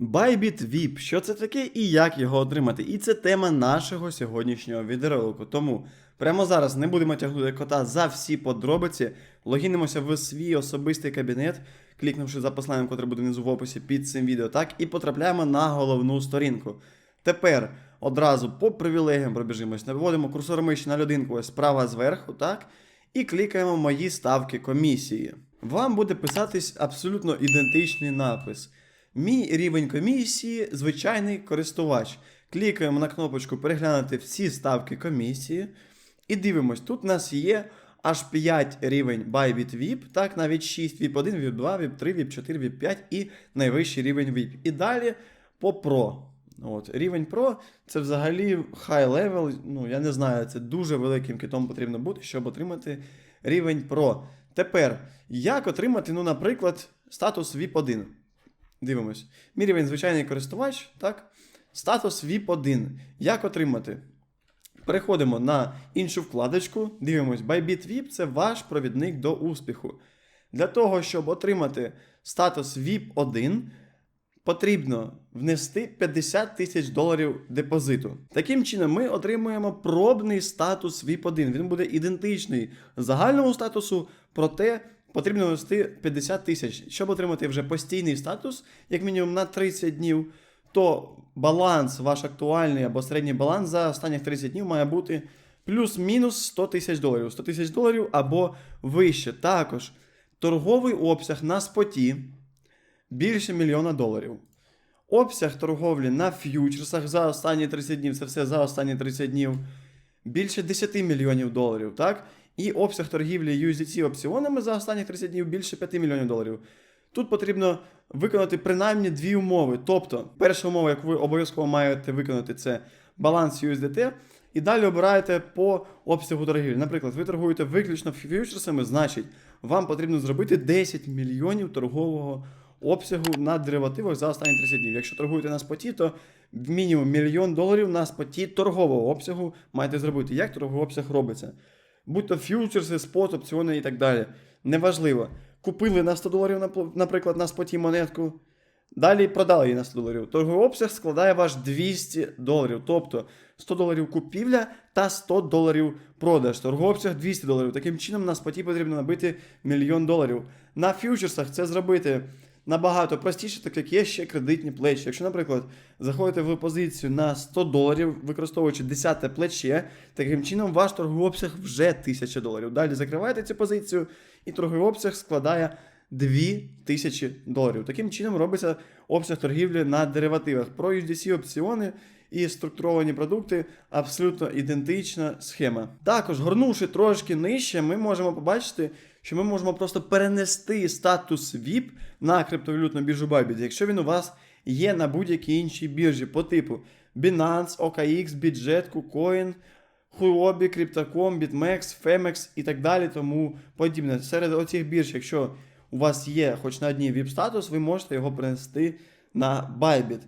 Bybit VIP, що це таке і як його отримати? І це тема нашого сьогоднішнього відеоролику. Тому прямо зараз не будемо тягнути кота за всі подробиці. Логінимося в свій особистий кабінет, клікнувши за посиланням, котре буде внизу в описі під цим відео, так, і потрапляємо на головну сторінку. Тепер одразу по привілегіям пробіжимось. Наводимо курсор миші на людинку справа зверху, так? І клікаємо Мої ставки комісії. Вам буде писатись абсолютно ідентичний напис. Мій рівень комісії звичайний користувач. Клікаємо на кнопочку Переглянути всі ставки комісії. І дивимось, тут у нас є аж 5 рівень Bybit VIP, так, навіть 6 VIP 1, VIP 2, VIP 3, VIP 4, VIP 5 і найвищий рівень VIP. І далі по Pro. От, Рівень Pro це взагалі high level, ну я не знаю, це дуже великим китом потрібно бути, щоб отримати рівень Pro. Тепер, як отримати, ну, наприклад, статус VIP 1? Дивимось. Мій рівень звичайний користувач, так? Статус VIP 1. Як отримати? Переходимо на іншу вкладочку, дивимось, Bybit VIP це ваш провідник до успіху. Для того, щоб отримати статус VIP 1, потрібно внести 50 тисяч доларів депозиту. Таким чином, ми отримуємо пробний статус VIP 1. Він буде ідентичний загальному статусу, проте потрібно внести 50 тисяч. Щоб отримати вже постійний статус, як мінімум на 30 днів, то баланс, ваш актуальний або середній баланс за останніх 30 днів має бути плюс-мінус 100 тисяч доларів. 100 тисяч доларів або вище. Також торговий обсяг на споті більше мільйона доларів. Обсяг торговлі на ф'ючерсах за останні 30 днів, це все за останні 30 днів, більше 10 мільйонів доларів, так? І обсяг торгівлі USDC опціонами за останні 30 днів більше 5 мільйонів доларів. Тут потрібно виконати принаймні дві умови. Тобто, перша умова, яку ви обов'язково маєте виконати, це баланс USDT. І далі обираєте по обсягу торгівлі. Наприклад, ви торгуєте виключно фьючерсами, значить, вам потрібно зробити 10 мільйонів торгового обсягу на деривативах за останні 30 днів. Якщо торгуєте на споті, то мінімум мільйон доларів на споті торгового обсягу маєте зробити. Як торговий обсяг робиться? Будь то фьючерси, спот, опціони і так далі. Неважливо. Купили на 100 доларів, наприклад, на споті монетку. Далі продали її на 100 доларів. Торговий обсяг складає ваш 200 доларів. Тобто 100 доларів купівля та 100 доларів продаж. Торговий обсяг 200 доларів. Таким чином на споті потрібно набити мільйон доларів. На фьючерсах це зробити набагато простіше, так як є ще кредитні плечі. Якщо, наприклад, заходите в позицію на 100 доларів, використовуючи 10 плече, таким чином ваш торговий обсяг вже 1000 доларів. Далі закриваєте цю позицію, і торговий обсяг складає 2000 доларів. Таким чином робиться обсяг торгівлі на деривативах. Про USDC опціони і структуровані продукти абсолютно ідентична схема. Також, горнувши трошки нижче, ми можемо побачити, що ми можемо просто перенести статус VIP на криптовалютну біржу Bybit, якщо він у вас є на будь-якій іншій біржі по типу Binance, OKX, Bitget, KuCoin, Huobi, Crypto.com, BitMEX, Femex і так далі, тому подібне. Серед оцих бірж, якщо у вас є хоч на одній VIP-статус, ви можете його перенести на Bybit.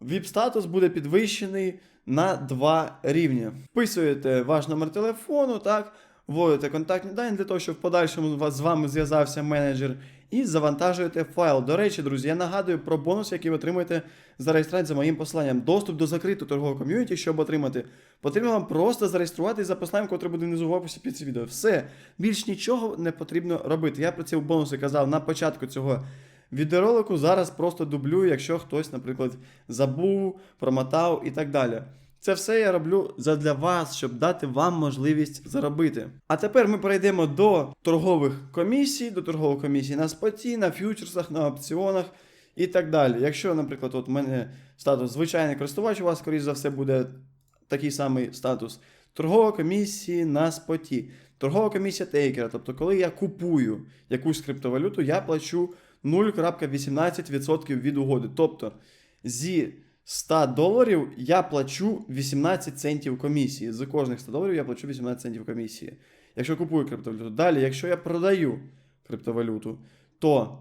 VIP-статус буде підвищений на два рівні. Вписуєте ваш номер телефону, так, вводите контактні дані для того, щоб в подальшому з вами зв'язався менеджер, і завантажуєте файл. До речі, друзі, я нагадую про бонус, який ви отримаєте за реєстрацію за моїм посиланням. Доступ до закритого торгового ком'юніті, щоб отримати, потрібно вам просто зареєструватися за посиланням, яке буде внизу в описі під цим відео. Все, більш нічого не потрібно робити. Я про ці бонуси казав на початку цього відеоролику. Зараз просто дублюю, якщо хтось, наприклад, забув, промотав і так далі. Це все я роблю задля вас, щоб дати вам можливість заробити. А тепер ми перейдемо до торгових комісій, до торгових комісій на споті, на фьючерсах, на опціонах і так далі. Якщо, наприклад, от у мене статус звичайний користувач, у вас, скоріш за все, буде такий самий статус. Торгова комісія на споті. Торгова комісія тейкера. Тобто, коли я купую якусь криптовалюту, я плачу 0,18% від угоди. Тобто зі 100 доларів я плачу 18 центів комісії. За кожних 100 доларів я плачу 18 центів комісії. Якщо купую криптовалюту. Далі, якщо я продаю криптовалюту, то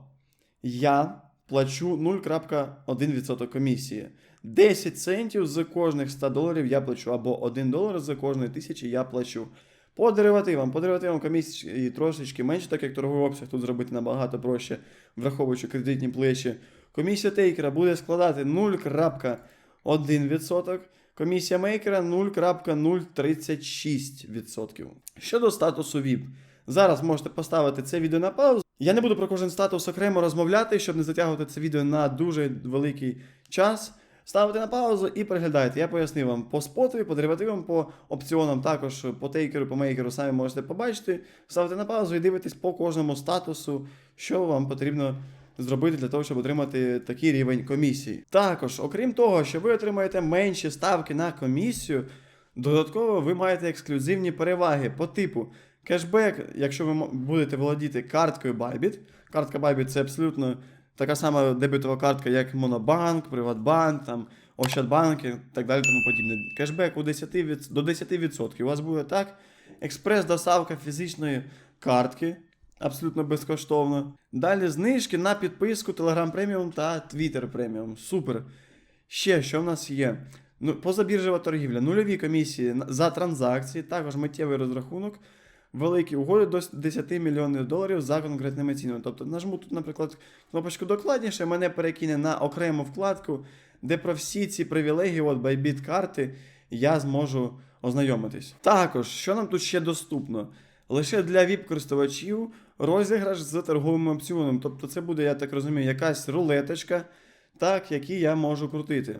я плачу 0,1% комісії. 10 центів з кожних 100 доларів я плачу, або 1 долар з кожної тисячі я плачу. По деривативам, по деривативам комісії трошечки менше, так як торговий обсяг тут зробити набагато проще, враховуючи кредитні плечі. Комісія тейкера буде складати 0,1%, комісія мейкера 0,036%. Щодо статусу VIP, зараз можете поставити це відео на паузу. Я не буду про кожен статус окремо розмовляти, щоб не затягувати це відео на дуже великий час. Ставите на паузу і переглядайте. Я пояснив вам по спотові, по деривативам, по опціонам, також по тейкеру, по мейкеру самі можете побачити. Ставите на паузу і дивитесь по кожному статусу, що вам потрібно зробити для того, щоб отримати такий рівень комісії. Також, окрім того, що ви отримаєте менші ставки на комісію, додатково ви маєте ексклюзивні переваги по типу кешбек, якщо ви будете володіти карткою Bybit. Картка Bybit це абсолютно така сама дебетова картка, як Монобанк, Приватбанк, там, Ощадбанк і так далі тому подібне. Кешбек у 10 від... до 10% у вас буде так. Експрес-доставка фізичної картки абсолютно безкоштовно. Далі знижки на підписку Telegram Premium та Twitter Premium. Супер. Ще що в нас є? Ну, позабіржева торгівля, нульові комісії за транзакції, також миттєвий розрахунок, великі угоди до 10 мільйонів доларів за конкретними цінами. Тобто нажму тут, наприклад, кнопочку докладніше, мене перекине на окрему вкладку, де про всі ці привілегії, от Bybit карти, я зможу ознайомитись. Також, що нам тут ще доступно? Лише для VIP-користувачів розіграш з торговим опціоном. Тобто це буде, я так розумію, якась рулеточка, так, які я можу крутити.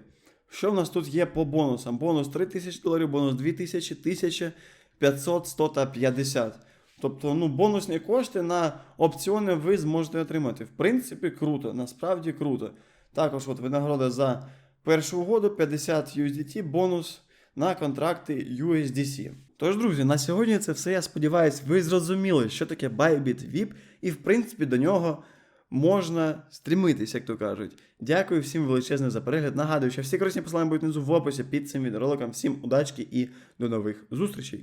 Що в нас тут є по бонусам? Бонус 3000 доларів, бонус 2000, 1000, 500, 100 та 50. Тобто, ну, бонусні кошти на опціони ви зможете отримати. В принципі, круто, насправді круто. Також от винагорода за першу угоду 50 USDT, бонус на контракти USDC. Тож, друзі, на сьогодні це все. Я сподіваюся, ви зрозуміли, що таке Bybit VIP, і в принципі до нього можна стрімитись, як то кажуть. Дякую всім величезне за перегляд. Нагадую, що всі корисні посилання будуть внизу в описі під цим відеороликом. Всім удачки і до нових зустрічей!